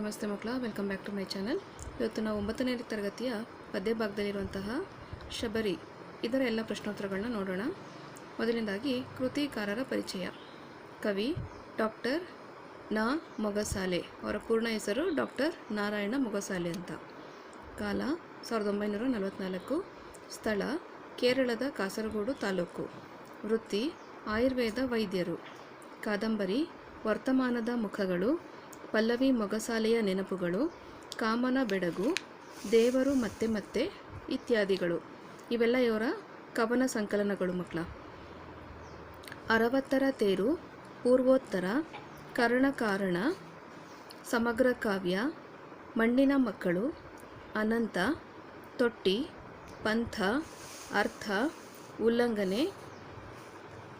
ನಮಸ್ತೆ ಮಕ್ಕಳ welcome back to my channel ಇವತ್ತು ನಾವು ಒಂಬತ್ತನೇ ತರಗತಿಯ ಪದ್ಯ ಭಾಗದಲ್ಲಿರುವಂತಹ ಶಬರಿ, ಇದರ ಎಲ್ಲ ಪ್ರಶ್ನೋತ್ತರಗಳನ್ನ ನೋಡೋಣ. ಮೊದಲನೇದಾಗಿ ಕೃತಿಕಾರರ ಪರಿಚಯ. ಕವಿ ಡಾಕ್ಟರ್ ನಾ. ಮೊಗಸಾಲೆ, ಅವರ ಪೂರ್ಣ ಹೆಸರು ಡಾಕ್ಟರ್ ನಾರಾಯಣ ಮೊಗಸಾಲೆ ಅಂತ. ಕಾಲ ಸಾವಿರದ ಒಂಬೈನೂರ ನಲವತ್ತ್ನಾಲ್ಕು ಸ್ಥಳ ಕೇರಳದ ಕಾಸರಗೋಡು ತಾಲೂಕು. ವೃತ್ತಿ, ಆಯುರ್ವೇದ ವೈದ್ಯರು. ಕಾದಂಬರಿ, ವರ್ತಮಾನದ ಮುಖಗಳು ಪಲ್ಲವಿ ಮೊಗಸಾಲೆಯ ನೆನಪುಗಳು, ಕಾಮನ ಬೆಡಗು, ದೇವರು ಮತ್ತೆ ಮತ್ತೆ ಇತ್ಯಾದಿಗಳು. ಇವೆಲ್ಲ ಇವರ ಕವನ ಸಂಕಲನಗಳು ಮಕ್ಕಳ. ಅರವತ್ತರ ತೇರು, ಪೂರ್ವೋತ್ತರ ಕರ್ಣಕಾರಣ ಸಮಗ್ರ ಕಾವ್ಯ, ಮಣ್ಣಿನ ಮಕ್ಕಳು, ಅನಂತ, ತೊಟ್ಟಿ, ಪಂಥ, ಅರ್ಥ, ಉಲ್ಲಂಘನೆ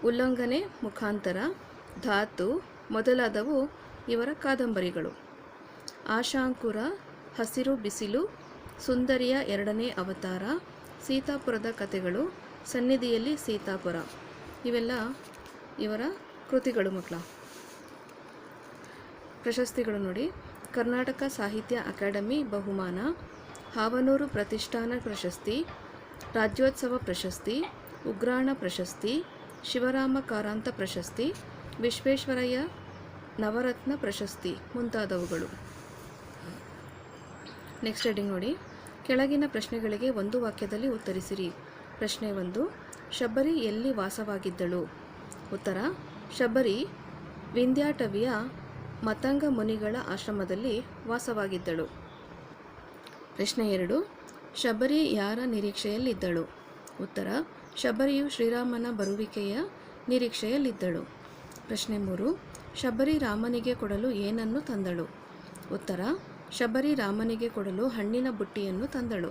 ಉಲ್ಲಂಘನೆ ಮುಖಾಂತರ, ಧಾತು ಮೊದಲಾದವು ಇವರ ಕಾದಂಬರಿಗಳು. ಆಶಾಂಕುರ, ಹಸಿರು ಬಿಸಿಲು, ಸುಂದರಿಯ ಎರಡನೇ ಅವತಾರ, ಸೀತಾಪುರದ ಕಥೆಗಳು, ಸನ್ನಿಧಿಯಲ್ಲಿ ಸೀತಾಪುರ. ಇವೆಲ್ಲ ಇವರ ಕೃತಿಗಳು ಮಕ್ಕಳ. ಪ್ರಶಸ್ತಿಗಳು ನೋಡಿ. ಕರ್ನಾಟಕ ಸಾಹಿತ್ಯ ಅಕಾಡೆಮಿ ಬಹುಮಾನ, ಹಾವನೂರು ಪ್ರತಿಷ್ಠಾನ ಪ್ರಶಸ್ತಿ, ರಾಜ್ಯೋತ್ಸವ ಪ್ರಶಸ್ತಿ, ಉಗ್ರಾಣ ಪ್ರಶಸ್ತಿ, ಶಿವರಾಮ ಕಾರಾಂತ ಪ್ರಶಸ್ತಿ, ವಿಶ್ವೇಶ್ವರಯ್ಯ ನವರತ್ನ ಪ್ರಶಸ್ತಿ ಮುಂತಾದವುಗಳು. ನೆಕ್ಸ್ಟ್ ಹೆಡಿಂಗ್ ನೋಡಿ. ಕೆಳಗಿನ ಪ್ರಶ್ನೆಗಳಿಗೆ ಒಂದು ವಾಕ್ಯದಲ್ಲಿ ಉತ್ತರಿಸಿರಿ. ಪ್ರಶ್ನೆ ಒಂದು, ಶಬರಿ ಎಲ್ಲಿ ವಾಸವಾಗಿದ್ದಳು? ಉತ್ತರ, ಶಬರಿ ವಿಂಧ್ಯಾಟವಿಯ ಮತಂಗ ಮುನಿಗಳ ಆಶ್ರಮದಲ್ಲಿ ವಾಸವಾಗಿದ್ದಳು. ಪ್ರಶ್ನೆ ಎರಡು, ಶಬರಿ ಯಾರ ನಿರೀಕ್ಷೆಯಲ್ಲಿದ್ದಳು? ಉತ್ತರ, ಶಬರಿಯು ಶ್ರೀರಾಮನ ಬರುವಿಕೆಯ ನಿರೀಕ್ಷೆಯಲ್ಲಿದ್ದಳು. ಪ್ರಶ್ನೆ ಮೂರು ಶಬರಿ ರಾಮನಿಗೆ ಕೊಡಲು ಏನನ್ನು ತಂದಳು? ಉತ್ತರ ಶಬರಿ ರಾಮನಿಗೆ ಕೊಡಲು ಹಣ್ಣಿನ ಬುಟ್ಟಿಯನ್ನು ತಂದಳು.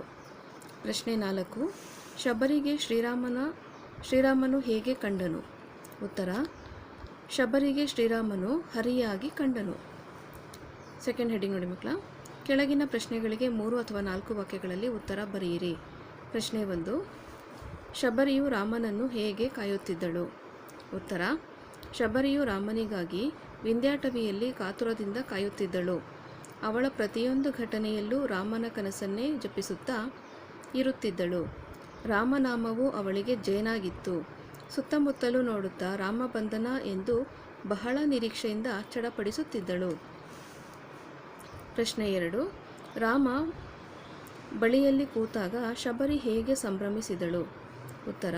ಪ್ರಶ್ನೆ ನಾಲ್ಕು, ಶಬರಿಗೆ ಶ್ರೀರಾಮನ, ಶ್ರೀರಾಮನು ಹೇಗೆ ಕಂಡನು? ಉತ್ತರ, ಶಬರಿಗೆ ಶ್ರೀರಾಮನು ಹರಿಯಾಗಿ ಕಂಡನು. ಸೆಕೆಂಡ್ ಹೆಡಿಂಗ್ ನೋಡಿ ಮಕ್ಕಳ, ಕೆಳಗಿನ ಪ್ರಶ್ನೆಗಳಿಗೆ ಮೂರು ಅಥವಾ ನಾಲ್ಕು ವಾಕ್ಯಗಳಲ್ಲಿ ಉತ್ತರ ಬರೆಯಿರಿ. ಪ್ರಶ್ನೆ ಒಂದು, ಶಬರಿಯು ರಾಮನನ್ನು ಹೇಗೆ ಕಾಯುತ್ತಿದ್ದಳು? ಉತ್ತರ ಶಬರಿಯು ರಾಮನಿಗಾಗಿ ವಿಂಧ್ಯಾಟವಿಯಲ್ಲಿ ಕಾತುರದಿಂದ ಕಾಯುತ್ತಿದ್ದಳು. ಅವಳ ಪ್ರತಿಯೊಂದು ಘಟನೆಯಲ್ಲೂ ರಾಮನ ಕನಸನ್ನೇ ಜಪಿಸುತ್ತಾ ಇರುತ್ತಿದ್ದಳು. ರಾಮನಾಮವು ಅವಳಿಗೆ ಜೇನಾಗಿತ್ತು ಸುತ್ತಮುತ್ತಲೂ ನೋಡುತ್ತಾ ರಾಮ ಬಂಧನ ಎಂದು ಬಹಳ ನಿರೀಕ್ಷೆಯಿಂದ ಚಡಪಡಿಸುತ್ತಿದ್ದಳು. ಪ್ರಶ್ನೆ ಎರಡು. ರಾಮ ಬಳಿಯಲ್ಲಿ ಕೂತಾಗ ಶಬರಿ ಹೇಗೆ ಸಂಭ್ರಮಿಸಿದಳು? ಉತ್ತರ.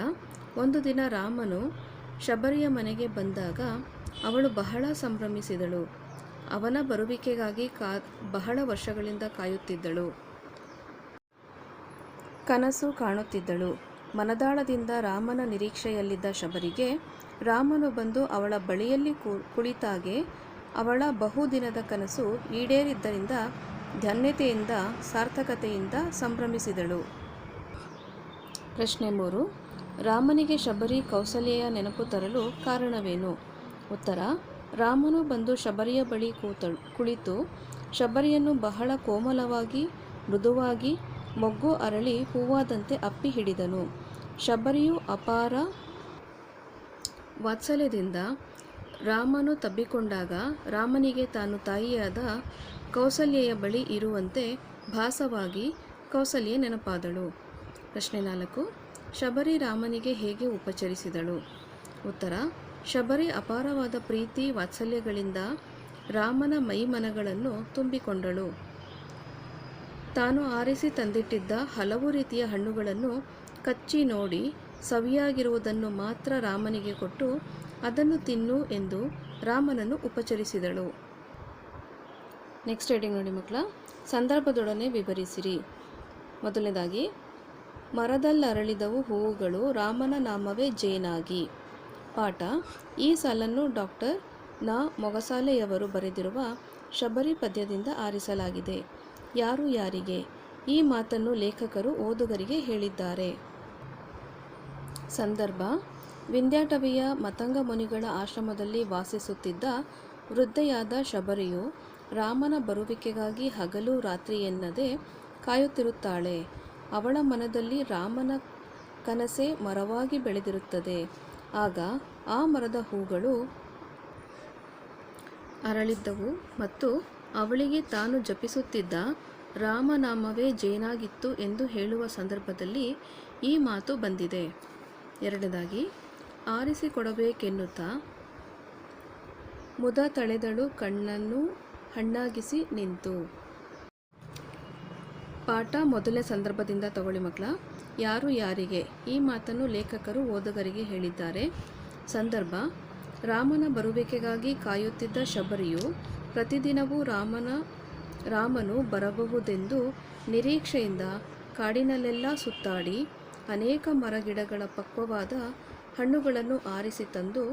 ಒಂದು ದಿನ ರಾಮನು ಶಬರಿಯ ಮನೆಗೆ ಬಂದಾಗ ಅವಳು ಬಹಳ ಸಂಭ್ರಮಿಸಿದಳು. ಅವನ ಬರುವಿಕೆಗಾಗಿ ಕಾ, ಬಹಳ ವರ್ಷಗಳಿಂದ ಕಾಯುತ್ತಿದ್ದಳು. ಕನಸು ಕಾಣುತ್ತಿದ್ದಳು. ಮನದಾಳದಿಂದ ರಾಮನ ನಿರೀಕ್ಷೆಯಲ್ಲಿದ್ದ ಶಬರಿಗೆ ರಾಮನು ಬಂದು ಅವಳ ಬಳಿಯಲ್ಲಿ ಕುಳಿತಾಗೆ ಅವಳ ಬಹುದಿನದ ಕನಸು ಈಡೇರಿದ್ದರಿಂದ ಧನ್ಯತೆಯಿಂದ, ಸಾರ್ಥಕತೆಯಿಂದ ಸಂಭ್ರಮಿಸಿದಳು. ಪ್ರಶ್ನೆ ಮೂರು. ರಾಮನಿಗೆ ಶಬರಿ ಕೌಸಲ್ಯೆಯ ನೆನಪು ತರಲು ಕಾರಣವೇನು? ಉತ್ತರ, ರಾಮನು ಬಂದು ಶಬರಿಯ ಬಳಿ ಕೂತಳು ಕುಳಿತು ಶಬರಿಯನ್ನು ಬಹಳ ಕೋಮಲವಾಗಿ, ಮೃದುವಾಗಿ, ಮೊಗ್ಗು ಅರಳಿ ಹೂವಾದಂತೆ ಅಪ್ಪಿ ಹಿಡಿದನು. ಶಬರಿಯು ಅಪಾರ ವಾತ್ಸಲ್ಯದಿಂದ ರಾಮನು ತಬ್ಬಿಕೊಂಡಾಗ ರಾಮನಿಗೆ ತಾನು ತಾಯಿಯಾದ ಕೌಸಲ್ಯೆಯ ಬಳಿ ಇರುವಂತೆ ಭಾಸವಾಗಿ ಕೌಸಲ್ಯ ನೆನಪಾದಳು. ಪ್ರಶ್ನೆ ನಾಲ್ಕು ಶಬರಿ ರಾಮನಿಗೆ ಹೇಗೆ ಉಪಚರಿಸಿದಳು? ಉತ್ತರ, ಶಬರಿ ಅಪಾರವಾದ ಪ್ರೀತಿ ವಾತ್ಸಲ್ಯಗಳಿಂದ ರಾಮನ ಮೈಮನಗಳನ್ನು ತುಂಬಿಕೊಂಡಳು. ತಾನು ಆರಿಸಿ ತಂದಿಟ್ಟಿದ್ದ ಹಲವು ರೀತಿಯ ಹಣ್ಣುಗಳನ್ನು ಕಚ್ಚಿ ನೋಡಿ ಸವಿಯಾಗಿರುವುದನ್ನು ಮಾತ್ರ ರಾಮನಿಗೆ ಕೊಟ್ಟು ಅದನ್ನು ತಿನ್ನು ಎಂದು ರಾಮನನ್ನು ಉಪಚರಿಸಿದಳು. ನೆಕ್ಸ್ಟ್ ಹೇಳಿ ನೋಡಿ ಮಕ್ಕಳ, ಸಂದರ್ಭದೊಡನೆ ವಿವರಿಸಿರಿ. ಮೊದಲನೇದಾಗಿ ಮರದಲ್ಲರಳಿದವು ಹೂವುಗಳು ರಾಮನ ನಾಮವೇ ಜೇನಾಗಿ. ಪಾಠ. ಈ ಸಾಲನ್ನು ಡಾಕ್ಟರ್ನ. ಮೊಗಸಾಲೆಯವರು ಬರೆದಿರುವ ಶಬರಿ ಪದ್ಯದಿಂದ ಆರಿಸಲಾಗಿದೆ. ಯಾರು ಯಾರಿಗೆ? ಈ ಮಾತನ್ನು ಲೇಖಕರು ಓದುಗರಿಗೆ ಹೇಳಿದ್ದಾರೆ. ಸಂದರ್ಭ. ವಿಂಧ್ಯಾಟವಿಯ ಮತಂಗ ಮುನಿಗಳ ಆಶ್ರಮದಲ್ಲಿ ವಾಸಿಸುತ್ತಿದ್ದ ವೃದ್ಧೆಯಾದ ಶಬರಿಯು ರಾಮನ ಬರುವಿಕೆಗಾಗಿ ಹಗಲು ರಾತ್ರಿ ಎನ್ನದೆ ಕಾಯುತ್ತಿರುತ್ತಾಳೆ. ಅವಳ ಮನದಲ್ಲಿ ರಾಮನ ಕನಸೆ ಮರವಾಗಿ ಬೆಳೆದಿರುತ್ತದೆ. ಆಗ ಆ ಮರದ ಹೂಗಳು ಅರಳಿದ್ದವು ಮತ್ತು ಅವಳಿಗೆ ತಾನು ಜಪಿಸುತ್ತಿದ್ದ ರಾಮನಾಮವೇ ಜೇನಾಗಿತ್ತು ಎಂದು ಹೇಳುವ ಸಂದರ್ಭದಲ್ಲಿ ಈ ಮಾತು ಬಂದಿದೆ. ಎರಡನೇದಾಗಿ, ಆರಿಸಿಕೊಡಬೇಕೆನ್ನುತ್ತಾ ಮುದ ತಳೆದಳು ಕಣ್ಣನ್ನು ಹಣ್ಣಾಗಿಸಿ ನಿಂತು. ಪಾಠ ಮೊದಲನೇ ಸಂದರ್ಭದಿಂದ ತಗೊಳ್ಳಿ ಮಕ್ಕಳ. ಯಾರು ಯಾರಿಗೆ? ಈ ಮಾತನ್ನು ಲೇಖಕರು, ಓದುಗರಿಗೆ ಹೇಳಿದ್ದಾರೆ. ಸಂದರ್ಭ, ರಾಮನ ಬರುವಿಕೆಗಾಗಿ ಕಾಯುತ್ತಿದ್ದ ಶಬರಿಯು ಪ್ರತಿದಿನವೂ ರಾಮನ, ರಾಮನು ಬರಬಹುದೆಂದು ನಿರೀಕ್ಷೆಯಿಂದ ಕಾಡಿನಲ್ಲೆಲ್ಲ ಸುತ್ತಾಡಿ ಅನೇಕ ಮರಗಿಡಗಳ ಪಕ್ವವಾದ ಹಣ್ಣುಗಳನ್ನು ಆರಿಸಿ ತಂದು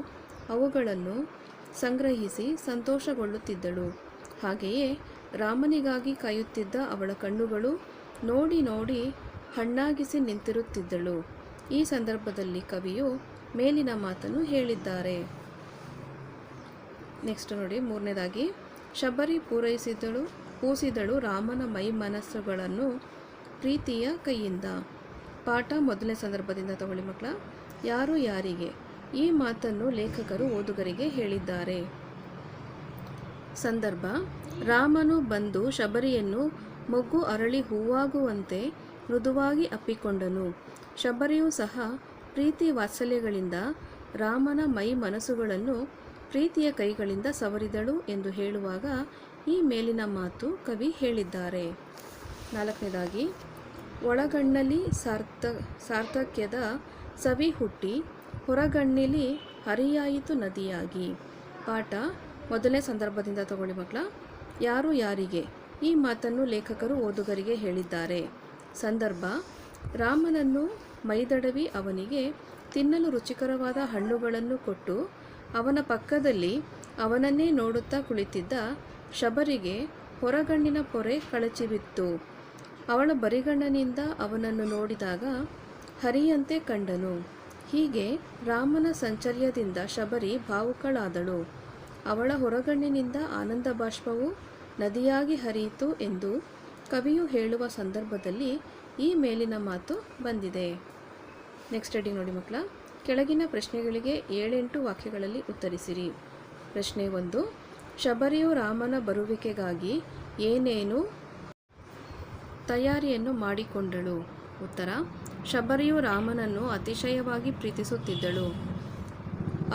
ಅವುಗಳನ್ನು ಸಂಗ್ರಹಿಸಿ ಸಂತೋಷಗೊಳ್ಳುತ್ತಿದ್ದಳು. ಹಾಗೆಯೇ ರಾಮನಿಗಾಗಿ ಕಾಯುತ್ತಿದ್ದ ಅವಳ ಕಣ್ಣುಗಳು ನೋಡಿ ನೋಡಿ ಹಣ್ಣಾಗಿಸಿ ನಿಂತಿರುತ್ತಿದ್ದಳು. ಈ ಸಂದರ್ಭದಲ್ಲಿ ಕವಿಯು ಮೇಲಿನ ಮಾತನ್ನು ಹೇಳಿದ್ದಾರೆ. ನೆಕ್ಸ್ಟ್ ನೋಡಿ, ಮೂರನೇದಾಗಿ, ಶಬರಿ ಪೂರೈಸಿದಳು, ಪೂಸಿದಳು ರಾಮನ ಮೈ ಮನಸ್ಸುಗಳನ್ನು ಪ್ರೀತಿಯ ಕೈಯಿಂದ. ಪಾಠ ಮೊದಲನೇ ಸಂದರ್ಭದಿಂದ ತಗೊಳ್ಳಿ ಮಕ್ಕಳ, ಯಾರು ಯಾರಿಗೆ? ಈ ಮಾತನ್ನು ಲೇಖಕರು ಓದುಗರಿಗೆ ಹೇಳಿದ್ದಾರೆ. ಸಂದರ್ಭ, ರಾಮನು ಬಂದು ಶಬರಿಯನ್ನು ಮೊಗ್ಗು ಅರಳಿ ಹೂವಾಗುವಂತೆ ಮೃದುವಾಗಿ ಅಪ್ಪಿಕೊಂಡನು. ಶಬರಿಯು ಸಹ ಪ್ರೀತಿ ವಾತ್ಸಲ್ಯಗಳಿಂದ ರಾಮನ ಮೈ ಮನಸ್ಸುಗಳನ್ನು ಪ್ರೀತಿಯ ಕೈಗಳಿಂದ ಸವರಿದಳು ಎಂದು ಹೇಳುವಾಗ ಈ ಮೇಲಿನ ಮಾತು ಕವಿ ಹೇಳಿದ್ದಾರೆ. ನಾಲ್ಕನೇದಾಗಿ, ಒಳಗಣ್ಣಲ್ಲಿ ಸಾರ್ಥ, ಸಾರ್ಥಕ್ಯದ ಸವಿ ಹುಟ್ಟಿ, ಹೊರಗಣ್ಣಿಲಿ ಹರಿಯಾಯಿತು ನದಿಯಾಗಿ. ಪಾಠ ಮೊದಲನೇ ಸಂದರ್ಭದಿಂದ ತಗೊಳ್ಳಿ ಮಕ್ಕಳ. ಯಾರು ಯಾರಿಗೆ? ಈ ಮಾತನ್ನು ಲೇಖಕರು ಓದುಗರಿಗೆ ಹೇಳಿದ್ದಾರೆ. ಸಂದರ್ಭ, ರಾಮನನ್ನು ಮೈದಡವಿ ಅವನಿಗೆ ತಿನ್ನಲು ರುಚಿಕರವಾದ ಹಣ್ಣುಗಳನ್ನು ಕೊಟ್ಟು ಅವನ ಪಕ್ಕದಲ್ಲಿ ಅವನನ್ನೇ ನೋಡುತ್ತಾ ಕುಳಿತಿದ್ದ ಶಬರಿಗೆ ಹೊರಗಣ್ಣಿನ ಪೊರೆ ಕಳಚಿಬಿತ್ತು. ಅವಳ ಬರಿಗಣ್ಣನಿಂದ ಅವನನ್ನು ನೋಡಿದಾಗ ಹರಿಯಂತೆ ಕಂಡನು. ಹೀಗೆ ರಾಮನ ಸಂಚರ್ಯದಿಂದ ಶಬರಿ ಭಾವುಕಳಾದಳು. ಅವಳ ಹೊರಗಣ್ಣಿನಿಂದ ಆನಂದ ಬಾಷ್ಪವು ನದಿಯಾಗಿ ಹರಿಯಿತು ಎಂದು ಕವಿಯು ಹೇಳುವ ಸಂದರ್ಭದಲ್ಲಿ ಈ ಮೇಲಿನ ಮಾತು ಬಂದಿದೆ. ನೆಕ್ಸ್ಟ್ ರೆಡಿ ನೋಡಿ ಮಕ್ಕಳ, ಕೆಳಗಿನ ಪ್ರಶ್ನೆಗಳಿಗೆ ಏಳೆಂಟು ವಾಕ್ಯಗಳಲ್ಲಿ ಉತ್ತರಿಸಿರಿ. ಪ್ರಶ್ನೆ ಒಂದು, ಶಬರಿಯು ರಾಮನ ಬರುವಿಕೆಗಾಗಿ ಏನೇನು ತಯಾರಿಯನ್ನು ಮಾಡಿಕೊಂಡಳು? ಉತ್ತರ, ಶಬರಿಯು ರಾಮನನ್ನು ಅತಿಶಯವಾಗಿ ಪ್ರೀತಿಸುತ್ತಿದ್ದಳು.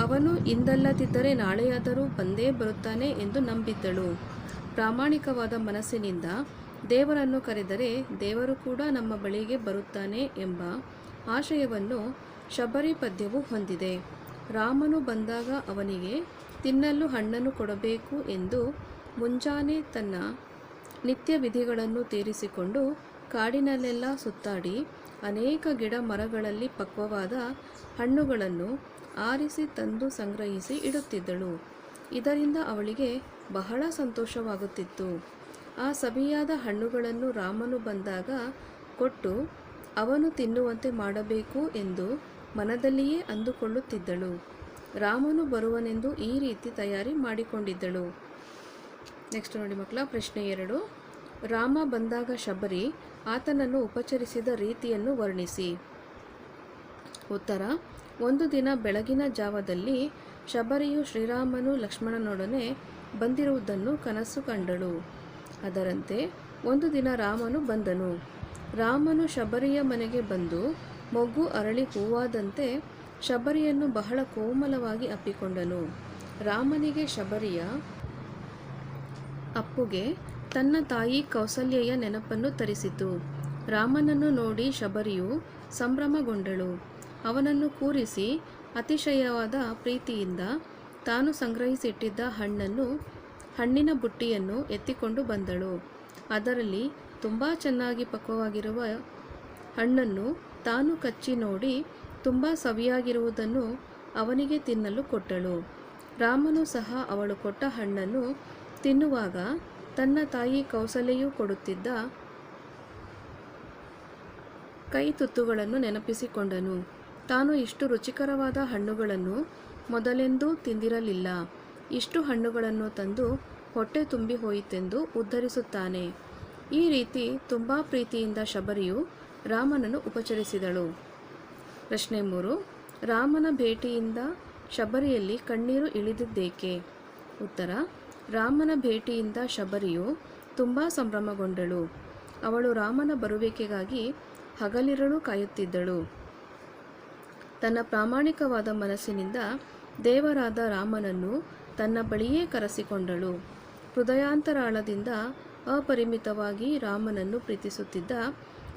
ಅವನು ಇಂದಲ್ಲದಿದ್ದರೆ ನಾಳೆಯಾದರೂ ಬಂದೇ ಬರುತ್ತಾನೆ ಎಂದು ನಂಬಿದ್ದಳು. ಪ್ರಾಮಾಣಿಕವಾದ ಮನಸ್ಸಿನಿಂದ ದೇವರನ್ನು ಕರೆದರೆ ದೇವರು ಕೂಡ ನಮ್ಮ ಬಳಿಗೆ ಬರುತ್ತಾನೆ ಎಂಬ ಆಶಯವನ್ನು ಶಬರಿ ಪದ್ಯವು ಹೊಂದಿದೆ. ರಾಮನು ಬಂದಾಗ ಅವನಿಗೆ, ತಿನ್ನಲು ಹಣ್ಣನ್ನು ಕೊಡಬೇಕು ಎಂದು ಮುಂಜಾನೆ ತನ್ನ ನಿತ್ಯ ವಿಧಿಗಳನ್ನು ತೀರಿಸಿಕೊಂಡು ಕಾಡಿನಲ್ಲೆಲ್ಲ ಸುತ್ತಾಡಿ ಅನೇಕ ಗಿಡ ಮರಗಳಲ್ಲಿ ಪಕ್ವವಾದ ಹಣ್ಣುಗಳನ್ನು ಆರಿಸಿ ತಂದು ಸಂಗ್ರಹಿಸಿ ಇಡುತ್ತಿದ್ದಳು. ಇದರಿಂದ ಅವಳಿಗೆ ಬಹಳ ಸಂತೋಷವಾಗುತ್ತಿತ್ತು. ಆ ಸವಿಯಾದ ಹಣ್ಣುಗಳನ್ನು ರಾಮನು ಬಂದಾಗ ಕೊಟ್ಟು ಅವನು ತಿನ್ನುವಂತೆ ಮಾಡಬೇಕು ಎಂದು ಮನದಲ್ಲಿಯೇ ಅಂದುಕೊಳ್ಳುತ್ತಿದ್ದಳು. ರಾಮನು ಬರುವನೆಂದು ಈ ರೀತಿ ತಯಾರಿ ಮಾಡಿಕೊಂಡಿದ್ದಳು. ನೆಕ್ಸ್ಟ್ ನೋಡಿ ಮಕ್ಕಳ ಪ್ರಶ್ನೆ ಎರಡು. ರಾಮ ಬಂದಾಗ ಶಬರಿ ಆತನನ್ನು ಉಪಚರಿಸಿದ ರೀತಿಯನ್ನು ವರ್ಣಿಸಿ. ಉತ್ತರ, ಒಂದು ದಿನ ಬೆಳಗಿನ ಜಾವದಲ್ಲಿ ಶಬರಿಯು ಶ್ರೀರಾಮನು ಲಕ್ಷ್ಮಣನೊಡನೆ ಬಂದಿರುವುದನ್ನು ಕನಸು ಕಂಡಳು. ಅದರಂತೆ ಒಂದು ದಿನ ರಾಮನು ಬಂದನು. ರಾಮನು ಶಬರಿಯ ಮನೆಗೆ ಬಂದು ಮೊಗ್ಗು ಅರಳಿ ಹೂವಾದಂತೆ ಶಬರಿಯನ್ನು ಬಹಳ ಕೋಮಲವಾಗಿ ಅಪ್ಪಿಕೊಂಡನು. ರಾಮನಿಗೆ ಶಬರಿಯ ಅಪ್ಪುಗೆ ತನ್ನ ತಾಯಿ ಕೌಸಲ್ಯೆಯ ನೆನಪನ್ನು ತರಿಸಿತು. ರಾಮನನ್ನು ನೋಡಿ ಶಬರಿಯು ಸಂಭ್ರಮಗೊಂಡಳು. ಅವನನ್ನು ಕೂರಿಸಿ ಅತಿಶಯವಾದ ಪ್ರೀತಿಯಿಂದ ತಾನು ಸಂಗ್ರಹಿಸಿಟ್ಟಿದ್ದ ಹಣ್ಣನ್ನು, ಹಣ್ಣಿನ ಬುಟ್ಟಿಯನ್ನು ಎತ್ತಿಕೊಂಡು ಬಂದಳು. ಅದರಲ್ಲಿ ತುಂಬ ಚೆನ್ನಾಗಿ ಪಕ್ವವಾಗಿರುವ ಹಣ್ಣನ್ನು ತಾನು ಕಚ್ಚಿ ನೋಡಿ ತುಂಬ ಸವಿಯಾಗಿರುವುದನ್ನು ಅವನಿಗೆ ತಿನ್ನಲು ಕೊಟ್ಟಳು. ರಾಮನು ಸಹ ಅವಳು ಕೊಟ್ಟ ಹಣ್ಣನ್ನು ತಿನ್ನುವಾಗ ತನ್ನ ತಾಯಿ ಕೌಸಲೆಯೂ ಕೊಡುತ್ತಿದ್ದ ಕೈ ತುತ್ತುಗಳನ್ನು ನೆನಪಿಸಿಕೊಂಡನು. ತಾನು ಇಷ್ಟು ರುಚಿಕರವಾದ ಹಣ್ಣುಗಳನ್ನು ಮೊದಲೆಂದೂ ತಿಂದಿರಲಿಲ್ಲ. ಇಷ್ಟು ಹಣ್ಣುಗಳನ್ನು ತಂದು ಹೊಟ್ಟೆ ತುಂಬಿ ಹೋಯಿತೆಂದು ಉದ್ಧರಿಸುತ್ತಾನೆ. ಈ ರೀತಿ ತುಂಬ ಪ್ರೀತಿಯಿಂದ ಶಬರಿಯು ರಾಮನನ್ನು ಉಪಚರಿಸಿದಳು. ಪ್ರಶ್ನೆ ಮೂರು, ರಾಮನ ಭೇಟಿಯಿಂದ ಶಬರಿಯಲ್ಲಿ ಕಣ್ಣೀರು ಇಳಿದಿದ್ದೇಕೆ? ಉತ್ತರ ರಾಮನ ಭೇಟಿಯಿಂದ ಶಬರಿಯು ತುಂಬ ಸಂಭ್ರಮಗೊಂಡಳು. ಅವಳು ರಾಮನ ಬರುವಿಕೆಗಾಗಿ ಹಗಲಿರಳು ಕಾಯುತ್ತಿದ್ದಳು. ತನ್ನ ಪ್ರಾಮಾಣಿಕವಾದ ಮನಸ್ಸಿನಿಂದ ದೇವರಾದ ರಾಮನನ್ನು ತನ್ನ ಬಳಿಯೇ ಕರೆಸಿಕೊಂಡಳು. ಹೃದಯಾಂತರಾಳದಿಂದ ಅಪರಿಮಿತವಾಗಿ ರಾಮನನ್ನು ಪ್ರೀತಿಸುತ್ತಿದ್ದ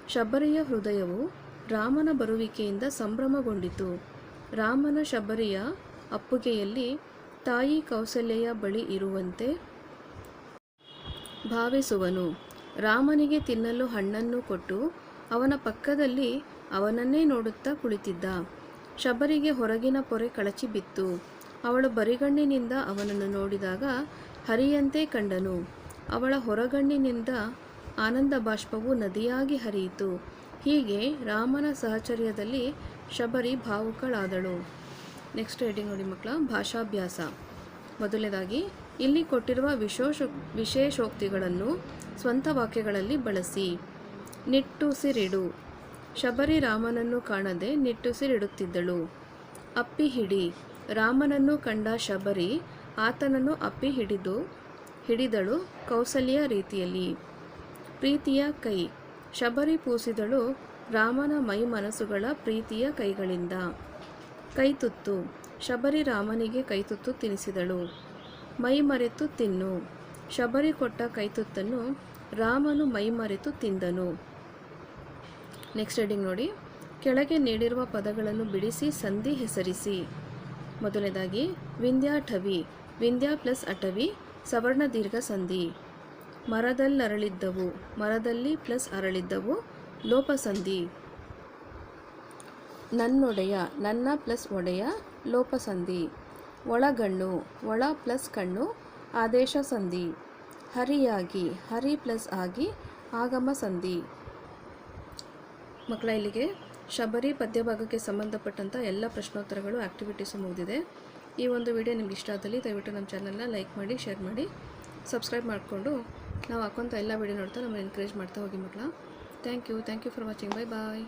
ಶಬರಿಯ ಹೃದಯವು ರಾಮನ ಬರುವಿಕೆಯಿಂದ ಸಂಭ್ರಮಗೊಂಡಿತು. ರಾಮನ ಶಬರಿಯ ಅಪ್ಪುಗೆಯಲ್ಲಿ ತಾಯಿ ಕೌಸಲ್ಯ ಬಳಿ ಇರುವಂತೆ ಭಾವಿಸುವನು. ರಾಮನಿಗೆ ತಿನ್ನಲು ಹಣ್ಣನ್ನು ಕೊಟ್ಟು ಅವನ ಪಕ್ಕದಲ್ಲಿ ಅವನನ್ನೇ ನೋಡುತ್ತಾ ಕುಳಿತಿದ್ದ. ಶಬರಿಗೆ ಹೊರಗಿನ ಪೊರೆ ಕಳಚಿ ಬಿತ್ತು. ಅವಳು ಬರಿಗಣ್ಣಿನಿಂದ ಅವನನ್ನು ನೋಡಿದಾಗ ಹರಿಯಂತೆ ಕಂಡನು. ಅವಳ ಹೊರಗಣ್ಣಿನಿಂದ ಆನಂದ ಬಾಷ್ಪವು ನದಿಯಾಗಿ ಹರಿಯಿತು. ಹೀಗೆ ರಾಮನ ಸಹಚರ್ಯದಲ್ಲಿ ಶಬರಿ ಭಾವುಕಳಾದಳು. ನೆಕ್ಸ್ಟ್ ಹೆಡಿಂಗ್ ನೋಡಿ ಮಕ್ಕಳ, ಭಾಷಾಭ್ಯಾಸ. ಮೊದಲನೇದಾಗಿ, ಇಲ್ಲಿ ಕೊಟ್ಟಿರುವ ವಿಶೇಷ ವಿಶೇಷೋಕ್ತಿಗಳನ್ನು ಸ್ವಂತ ವಾಕ್ಯಗಳಲ್ಲಿ ಬಳಸಿ. ನಿಟ್ಟುಸಿರಿಡು. ಶಬರಿ ರಾಮನನ್ನು ಕಾಣದೆ ನಿಟ್ಟುಸಿರಿಡುತ್ತಿದ್ದಳು. ಅಪ್ಪಿ ಹಿಡಿ ರಾಮನನ್ನು ಕಂಡ ಶಬರಿ ಆತನನ್ನು ಅಪ್ಪಿ ಹಿಡಿದು ಹಿಡಿದಳು ಕೌಸಲ್ಯ ರೀತಿಯಲ್ಲಿ. ಪ್ರೀತಿಯ ಕೈ. ಶಬರಿ ಪೂಸಿದಳು ರಾಮನ ಮೈ ಮನಸ್ಸುಗಳ ಪ್ರೀತಿಯ ಕೈಗಳಿಂದ. ಕೈತುತ್ತು. ಶಬರಿ ರಾಮನಿಗೆ ಕೈತುತ್ತು ತಿನಿಸಿದಳು. ಮೈ ಮರೆತು ತಿನ್ನು. ಶಬರಿ ಕೊಟ್ಟ ಕೈತುತ್ತನ್ನು ರಾಮನು ಮೈ ಮರೆತು ತಿಂದನು. ನೆಕ್ಸ್ಟ್ ಹೆಡಿಂಗ್ ನೋಡಿ. ಕೆಳಗೆ ನೀಡಿರುವ ಪದಗಳನ್ನು ಬಿಡಿಸಿ ಸಂಧಿ ಹೆಸರಿಸಿ. ಮೊದಲನೇದಾಗಿ ವಿಂಧ್ಯಾಠವಿ ವಿಂಧ್ಯಾ ಪ್ಲಸ್ ಅಟವಿ, ಸವರ್ಣ ದೀರ್ಘ ಸಂಧಿ. ಮರದಲ್ಲರಳಿದ್ದವು. ಮರದಲ್ಲಿ ಪ್ಲಸ್ ಅರಳಿದ್ದವು. ಲೋಪಸಂಧಿ ನನ್ನೊಡೆಯ, ನನ್ನ ಪ್ಲಸ್ ಒಡೆಯ ಲೋಪಸಂಧಿ. ಒಳಗಣ್ಣು, ಒಳ ಪ್ಲಸ್ ಕಣ್ಣು, ಆದೇಶ ಸಂಧಿ. ಹರಿಯಾಗಿ, ಹರಿ ಪ್ಲಸ್ ಆಗಿ ಆಗಮ ಸಂಧಿ. ಮಕ್ಕಳ, ಇಲ್ಲಿಗೆ ಶಬರಿ ಪದ್ಯಭಾಗಕ್ಕೆ ಸಂಬಂಧಪಟ್ಟಂಥ ಎಲ್ಲ ಪ್ರಶ್ನೋತ್ತರಗಳು ಆ್ಯಕ್ಟಿವಿಟೀಸು ಮುಗಿದಿದೆ. ಈ ಒಂದು ವಿಡಿಯೋ ನಿಮ್ಗೆ ಇಷ್ಟ ಆದಲ್ಲಿ ದಯವಿಟ್ಟು ನಮ್ಮ ಚಾನಲ್ನ ಲೈಕ್ ಮಾಡಿ ಶೇರ್ ಮಾಡಿ ಸಬ್ಸ್ಕ್ರೈಬ್ ಮಾಡಿಕೊಂಡು ನಾವು ಹಾಕೋಂಥ ಎಲ್ಲ ವಿಡಿಯೋ ನೋಡ್ತಾ ನಮ್ಮನ್ನು ಎನ್ಕರೇಜ್ ಮಾಡ್ತಾ ಹೋಗಿ ಮಕ್ಕಳ. Thank you thank you for watching bye bye